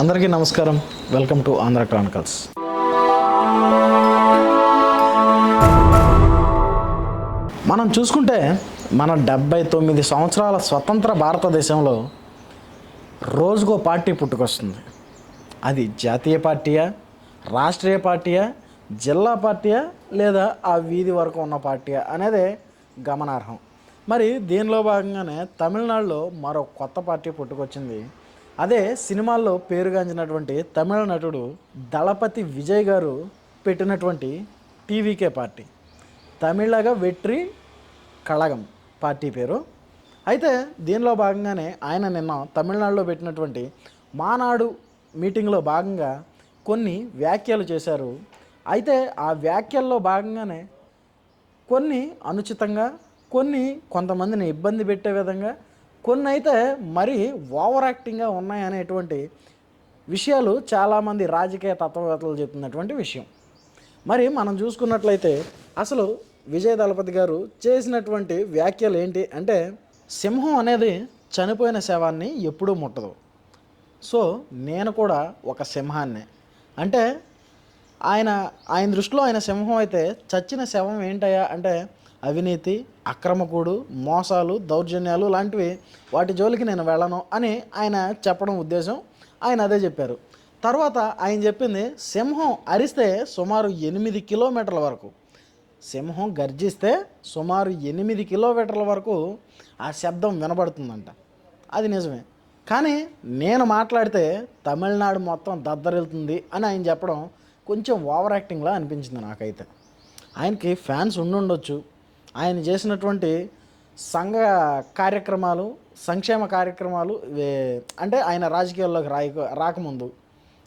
అందరికీ నమస్కారం. Welcome to Andhra Chronicles మనం చూసుకుంటే మన డెబ్బై తొమ్మిది సంవత్సరాల స్వతంత్ర భారతదేశంలో రోజుకో పార్టీ పుట్టుకొస్తుంది. అది జాతీయ పార్టీయా రాష్ట్రీయ పార్టీయా జిల్లా పార్టీయా లేదా ఆ వీధి వరకు ఉన్న పార్టీయా అనేది గమనార్హం. మరి దీనిలో భాగంగానే తమిళనాడులో మరో కొత్త పార్టీ పుట్టుకొచ్చింది అదే సినిమాల్లో పేరుగాంచినటువంటి తమిళ నటుడు దళపతి విజయ్ గారు పెట్టినటువంటి TVK party. Tamizhaga Vettri Kazhagam party పేరు. అయితే దీనిలో భాగంగానే ఆయన నిన్న తమిళనాడులో పెట్టినటువంటి మానాడు మీటింగ్లో భాగంగా కొన్ని వ్యాఖ్యలు చేశారు. అయితే ఆ వ్యాఖ్యల్లో భాగంగానే కొన్ని అనుచితంగా కొన్ని కొంతమందిని ఇబ్బంది పెట్టే విధంగా కొన్ని అయితే మరీ ఓవర్ యాక్టింగ్గా ఉన్నాయనేటువంటి విషయాలు చాలామంది రాజకీయ తత్వవేత్తలు చెప్తున్నటువంటి విషయం. మరి మనం చూసుకున్నట్లయితే అసలు విజయ దళపతి గారు చేసినటువంటి వ్యాఖ్యలు ఏంటి అంటే సింహం అనేది చనిపోయిన శవాన్ని ఎప్పుడూ ముట్టదు. సో నేను కూడా ఒక సింహాన్నే. అంటే ఆయన ఆయన దృష్టిలో ఆయన సింహం అయితే చచ్చిన శవం ఏంటయ్యా అంటే అవినీతి అక్రమకుడు మోసాలు దౌర్జన్యాలు లాంటివి వాటి జోలికి నేను వెళ్ళను అని ఆయన చెప్పడం ఉద్దేశం. ఆయన అదే చెప్పారు. తర్వాత ఆయన చెప్పింది సింహం అరిస్తే సుమారు ఎనిమిది కిలోమీటర్ల వరకు. సింహం గర్జిస్తే సుమారు ఎనిమిది కిలోమీటర్ల వరకు ఆ శబ్దం వినబడుతుందంట. అది నిజమే. కానీ నేను మాట్లాడితే తమిళనాడు మొత్తం దద్దరిల్తుంది అని ఆయన చెప్పడం కొంచెం ఓవర్ యాక్టింగ్లా అనిపించింది నాకైతే. ఆయనకి ఫ్యాన్స్ ఉండుండొచ్చు. ఆయన చేసినటువంటి సంఘ కార్యక్రమాలు సంక్షేమ కార్యక్రమాలు వే- అంటే ఆయన రాజకీయాల్లోకి రాయ రాకముందు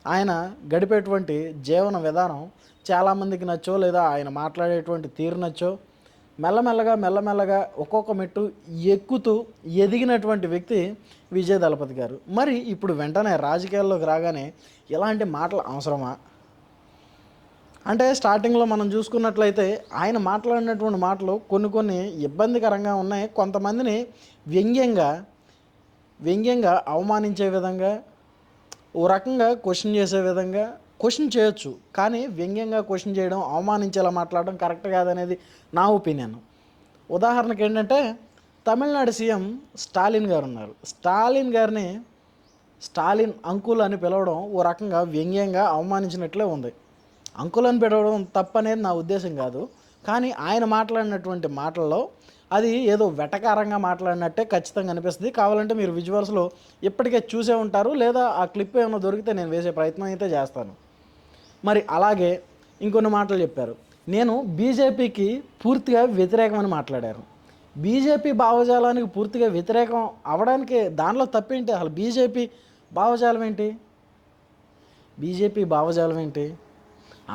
ఆయన గడిపేటువంటి జీవన విధానం చాలామందికి నచ్చో లేదా ఆయన మాట్లాడేటువంటి తీరు నచ్చో మెల్లమెల్లగా మెల్లమెల్లగా ఒక్కొక్క మెట్టు ఎక్కుతూ ఎదిగినటువంటి వ్యక్తి విజయ దళపతి గారు. మరి ఇప్పుడు వెంటనే రాజకీయాల్లోకి రాగానే ఇలాంటి మాటలు అవసరమా? అంటే స్టార్టింగ్లో మనం చూసుకున్నట్లయితే ఆయన మాట్లాడినటువంటి మాటలు కొన్ని కొన్ని ఇబ్బందికరంగా ఉన్నాయి. కొంతమందిని వ్యంగ్యంగా వ్యంగ్యంగా అవమానించే విధంగా ఓ రకంగా క్వశ్చన్ చేసే విధంగా క్వశ్చన్ చేయొచ్చు. కానీ వ్యంగ్యంగా క్వశ్చన్ చేయడం అవమానించేలా మాట్లాడడం కరెక్ట్ కాదనేది నా ఒపీనియన్ ఉదాహరణకి ఏంటంటే తమిళనాడు సీఎం స్టాలిన్ గారు ఉన్నారు. స్టాలిన్ గారిని స్టాలిన్ అంకుల్ అని పిలవడం ఓ రకంగా వ్యంగ్యంగా అవమానించినట్లే ఉంది. అంకులను పెట్టడం తప్పనేది నా ఉద్దేశం కాదు. కానీ ఆయన మాట్లాడినటువంటి మాటల్లో అది ఏదో వెటకారంగా మాట్లాడినట్టే ఖచ్చితంగా అనిపిస్తుంది. కావాలంటే మీరు విజువల్స్లో ఇప్పటికే చూసే ఉంటారు లేదా ఆ క్లిప్ ఏమైనా దొరికితే నేను వేసే ప్రయత్నం అయితే చేస్తాను. మరి అలాగే ఇంకొన్ని మాటలు చెప్పారు. నేను బీజేపీకి పూర్తిగా వ్యతిరేకమని మాట్లాడారు. బీజేపీ భావజాలానికి పూర్తిగా వ్యతిరేకం అవడానికి దానిలో తప్పేంటి? అసలు బీజేపీ భావజాలం ఏంటి? బీజేపీ భావజాలం ఏంటి?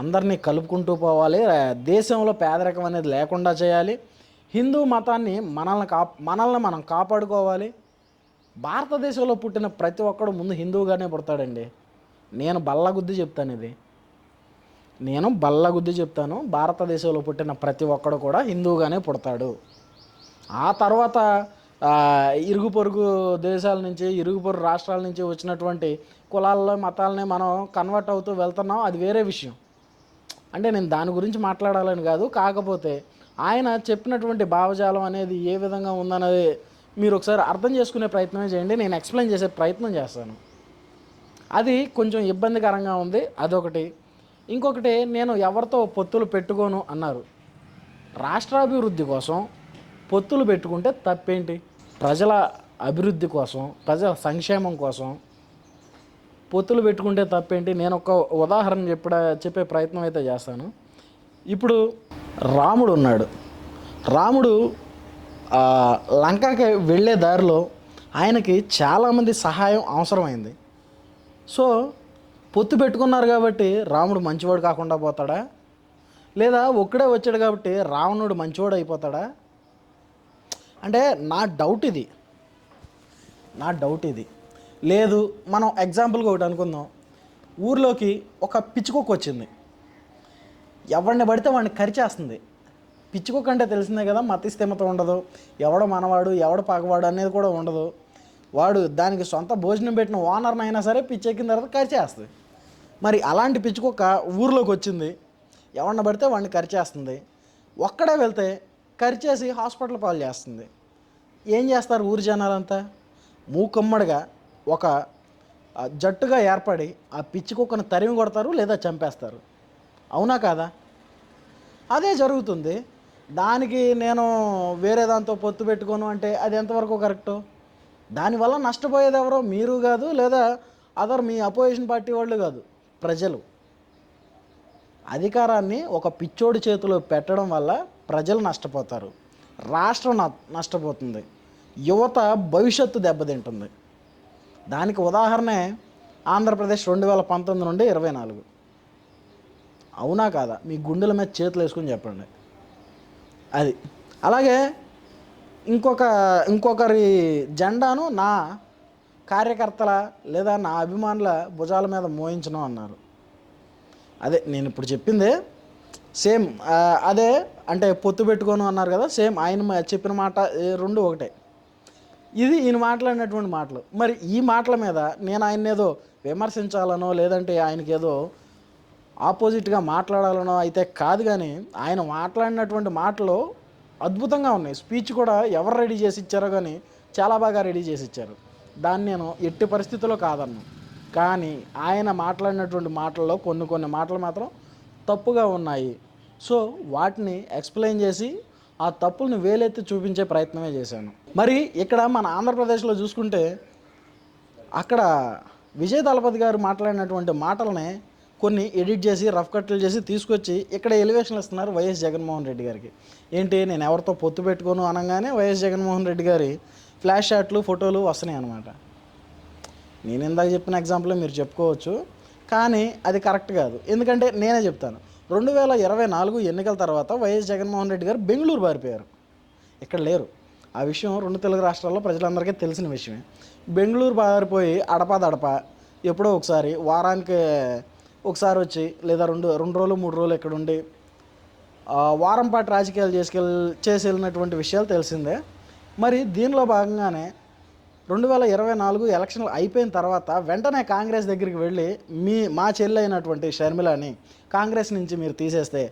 అందరినీ కలుపుకుంటూ పోవాలి. దేశంలో పేదరికం అనేది లేకుండా చేయాలి. హిందూ మతాన్ని మనల్ని కా మనల్ని మనం కాపాడుకోవాలి. భారతదేశంలో పుట్టిన ప్రతి ఒక్కడు ముందు హిందువుగానే పుడతాడండి. నేను బల్లగుద్ది చెప్తాను ఇది. నేను బల్లగుద్ది చెప్తాను. భారతదేశంలో పుట్టిన ప్రతి ఒక్కడు కూడా హిందువుగానే పుడతాడు. ఆ తర్వాత ఇరుగు పొరుగు దేశాల నుంచి ఇరుగు పొరుగు రాష్ట్రాల నుంచి వచ్చినటువంటి కులాల్లో మతాలని మనం కన్వర్ట్ అవుతూ వెళ్తున్నాం. అది వేరే విషయం. అంటే నేను దాని గురించి మాట్లాడాలని కాదు కాకపోతే ఆయన చెప్పినటువంటి భావజాలం అనేది ఏ విధంగా ఉందనేది మీరు ఒకసారి అర్థం చేసుకునే ప్రయత్నమే చేయండి నేను ఎక్స్ప్లెయిన్ చేసే ప్రయత్నం చేస్తాను. అది కొంచెం ఇబ్బందికరంగా ఉంది అదొకటి. ఇంకొకటి నేను ఎవరితో పొత్తులు పెట్టుకోను అన్నారు. రాష్ట్రాభివృద్ధి కోసం పొత్తులు పెట్టుకుంటే తప్పేంటి? ప్రజల అభివృద్ధి కోసం ప్రజల సంక్షేమం కోసం పొత్తులు పెట్టుకుంటే తప్పేంటి? నేను ఒక ఉదాహరణ చెప్పడ చెప్పే ప్రయత్నం అయితే చేస్తాను. ఇప్పుడు రాముడు ఉన్నాడు. రాముడు లంకకి వెళ్ళే దారిలో ఆయనకి చాలామంది సహాయం అవసరమైంది. సో పొత్తు పెట్టుకున్నారు కాబట్టి రాముడు మంచివాడు కాకుండా పోతాడా? లేదా ఒక్కడే వచ్చాడు కాబట్టి రావణుడు మంచివాడు అయిపోతాడా? అంటే నా డౌట్ ఇది. నా డౌట్ ఇది. లేదు మనం ఎగ్జాంపుల్గా ఒకటి అనుకుందాం. ఊర్లోకి ఒక పిచ్చుకొక్క వచ్చింది. ఎవరిని పడితే వాడిని కరిచేస్తుంది. పిచ్చుకొక్క అంటే తెలిసిందే కదా మతి స్థిమత ఉండదు. ఎవడ మనవాడు ఎవడ పగవాడు అనేది కూడా ఉండదు. వాడు దానికి సొంత భోజనం పెట్టిన ఓనర్ని అయినా సరే పిచ్చెక్కిన తర్వాత కరిచేస్తుంది. మరి అలాంటి పిచ్చుకొక్క ఊర్లోకి వచ్చింది. ఎవరిని పడితే వాడిని కరిచేస్తుంది. ఒక్కడే వెళ్తే కరిచేసి హాస్పిటల్ పాలు చేస్తుంది. ఏం చేస్తారు ఊరు జనాలంతా? మూకమ్మడిగా ఒక జట్టుగా ఏర్పడి ఆ పిచ్చి కుక్కను తరిమి కొడతారు లేదా చంపేస్తారు. అవునా కాదా? అదే జరుగుతుంది. దానికి నేను వేరే దాంతో పొత్తు పెట్టుకోను అంటే అది ఎంతవరకు కరెక్టు? దానివల్ల నష్టపోయేది ఎవరో మీరు కాదు లేదా అదర్ మీ అపోజిషన్ పార్టీ వాళ్ళు కాదు ప్రజలు. అధికారాన్ని ఒక పిచ్చోడి చేతిలో పెట్టడం వల్ల ప్రజలు నష్టపోతారు. రాష్ట్రం న- నష్టపోతుంది. యువత భవిష్యత్తు దెబ్బతింటుంది. దానికి ఉదాహరణే ఆంధ్రప్రదేశ్ రెండు వేల పంతొమ్మిది నుండి ఇరవై నాలుగు. అవునా కాదా? మీ గుండెల మీద చేతులు వేసుకుని చెప్పండి. అది. అలాగే ఇంకొక ఇంకొకరి జెండాను నా కార్యకర్తల లేదా నా అభిమానుల భుజాల మీద మోయించడం అన్నారు. అదే నేను ఇప్పుడు చెప్పింది సేమ్ అదే అంటే పొత్తు పెట్టుకోను అన్నారు కదా సేమ్ ఆయన మా- చెప్పిన మాట రెండు ఒకటే. ఇది ఈయన మాట్లాడినటువంటి మాటలు. మరి ఈ మాటల మీద నేను ఆయన ఏదో విమర్శించాలనో లేదంటే ఆయనకి ఏదో ఆపోజిట్గా మాట్లాడాలనో అయితే కాదు కానీ ఆయన మాట్లాడినటువంటి మాటలు అద్భుతంగా ఉన్నాయి. స్పీచ్ కూడా ఎవరు రెడీ చేసి ఇచ్చారో కానీ చాలా బాగా రెడీ చేసి ఇచ్చారు. దాన్ని నేను ఎట్టి పరిస్థితుల్లో కాదన్ను. కానీ ఆయన మాట్లాడినటువంటి మాటల్లో కొన్ని కొన్ని మాటలు మాత్రం తప్పుగా ఉన్నాయి. సో వాటిని ఎక్స్ప్లెయిన్ చేసి ఆ తప్పులను వేలెత్తి చూపించే ప్రయత్నమే చేశాను. మరి ఇక్కడ మన ఆంధ్రప్రదేశ్లో చూసుకుంటే అక్కడ విజయ్ దళపతి గారు మాట్లాడినటువంటి మాటలనే కొన్ని ఎడిట్ చేసి రఫ్ కట్లు చేసి తీసుకొచ్చి ఇక్కడ ఎలివేషన్లు ఇస్తున్నారు వైఎస్ జగన్మోహన్ రెడ్డి గారికి. ఏంటి? నేను ఎవరితో పొత్తు పెట్టుకోను అనగానే వైఎస్ జగన్మోహన్ రెడ్డి గారి ఫ్లాష్ షాట్లు ఫోటోలు వస్తున్నాయి అనమాట నేను ఇందాక చెప్పిన ఎగ్జాంపుల్ మీరు చెప్పుకోవచ్చు. కానీ అది కరెక్ట్ కాదు. ఎందుకంటే నేనే చెప్తాను. రెండు వేల ఇరవై నాలుగు ఎన్నికల తర్వాత వైఎస్ జగన్మోహన్ రెడ్డి గారు బెంగళూరు పారిపోయారు. ఇక్కడ లేరు. ఆ విషయం రెండు తెలుగు రాష్ట్రాల్లో ప్రజలందరికీ తెలిసిన విషయమే. బెంగళూరు పారిపోయి అడపాదడప ఎప్పుడో ఒకసారి వారానికి ఒకసారి వచ్చి లేదా రెండు రెండు రోజులు మూడు రోజులు ఇక్కడ ఉండి వారం పాటు రాజకీయాలు చేసుకెళ్ చేసి వెళ్ళినటువంటి విషయాలు తెలిసిందే. మరి దీనిలో భాగంగానే రెండు వేల ఇరవై నాలుగు ఎలక్షన్లు అయిపోయిన తర్వాత వెంటనే కాంగ్రెస్ దగ్గరికి వెళ్ళి మీ మా చెల్లి అయినటువంటి షర్మిలని కాంగ్రెస్ నుంచి మీరు తీసేస్తే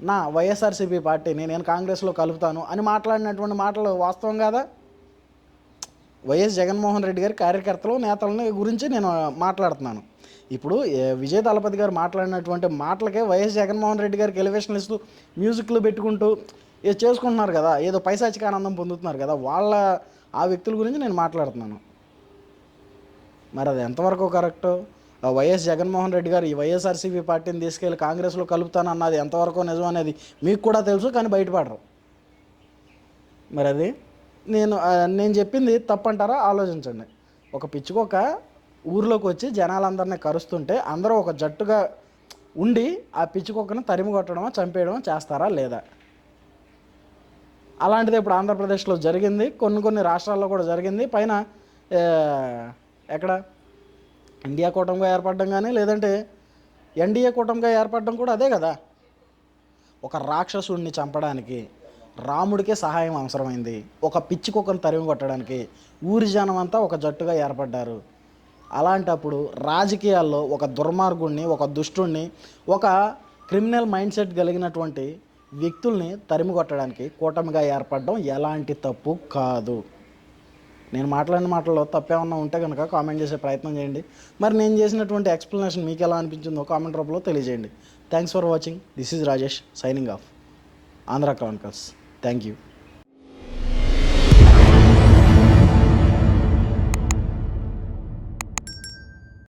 నా వైఎస్ఆర్సీపీ పార్టీని నేను కాంగ్రెస్లో కలుపుతాను అని మాట్లాడినటువంటి మాటలు వాస్తవం కాదా? వైఎస్ జగన్మోహన్ రెడ్డి గారి కార్యకర్తలు నేతలని గురించి నేను మాట్లాడుతున్నాను. ఇప్పుడు విజయ విజయ్ దళపతి గారు మాట్లాడినటువంటి మాటలకే వైఎస్ జగన్మోహన్ రెడ్డి గారికి ఎలివేషన్లు ఇస్తూ మ్యూజిక్లు పెట్టుకుంటూ ఏదో చేసుకుంటున్నారు కదా ఏదో పైశాచిక ఆనందం పొందుతున్నారు కదా వాళ్ళ ఆ వ్యక్తుల గురించి నేను మాట్లాడుతున్నాను. మరి అది ఎంతవరకు కరెక్ట్? వైఎస్ జగన్మోహన్ రెడ్డి గారు ఈ వైఎస్ఆర్సీపీ పార్టీని తీసుకెళ్ళి కాంగ్రెస్లో కలుపుతాను అన్నది ఎంతవరకు నిజం అనేది మీకు కూడా తెలుసు కానీ బయటపడరు. మరి అది నేను నేను చెప్పింది తప్పంటారా? ఆలోచించండి. ఒక పిచ్చుకొక ఊర్లోకి వచ్చి జనాలందరినీ కరుస్తుంటే అందరూ ఒక జట్టుగా ఉండి ఆ పిచ్చుకొక్కను తరిమి కొట్టడమో చంపేయడమో చేస్తారా లేదా? అలాంటిది ఇప్పుడు ఆంధ్రప్రదేశ్లో జరిగింది. కొన్ని కొన్ని రాష్ట్రాల్లో కూడా జరిగింది. పైన ఎక్కడ? ఇండియా కూటమిగా ఏర్పడడం కానీ లేదంటే ఎన్డీఏ కూటమిగా ఏర్పడడం కూడా అదే కదా. ఒక రాక్షసుడిని చంపడానికి రాముడికే సహాయం అవసరమైంది. ఒక పిచ్చి కుక్కను తరిమి కొట్టడానికి ఊరి జనం అంతా ఒక జట్టుగా ఏర్పడ్డారు. అలాంటప్పుడు రాజకీయాల్లో ఒక దుర్మార్గుణ్ణి ఒక దుష్టుణ్ణి ఒక క్రిమినల్ మైండ్ సెట్ కలిగినటువంటి వ్యక్తుల్ని తరిమి కొట్టడానికి కూటమిగా ఏర్పడడం ఎలాంటి తప్పు కాదు. నేను మాట్లాడిన మాటల్లో తప్పేమన్నా ఉంటే కనుక కామెంట్ చేసే ప్రయత్నం చేయండి. మరి నేను చేసినటువంటి ఎక్స్ప్లెనేషన్ మీకు ఎలా అనిపించిందో కామెంట్ రూపంలో తెలియజేయండి. Thanks for watching this is Rajesh signing off Andhra chronicles thank you